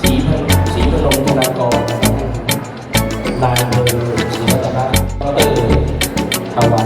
ศรีศรีพนมธนากรนายเภอศสีรัตนะก็เออทวัน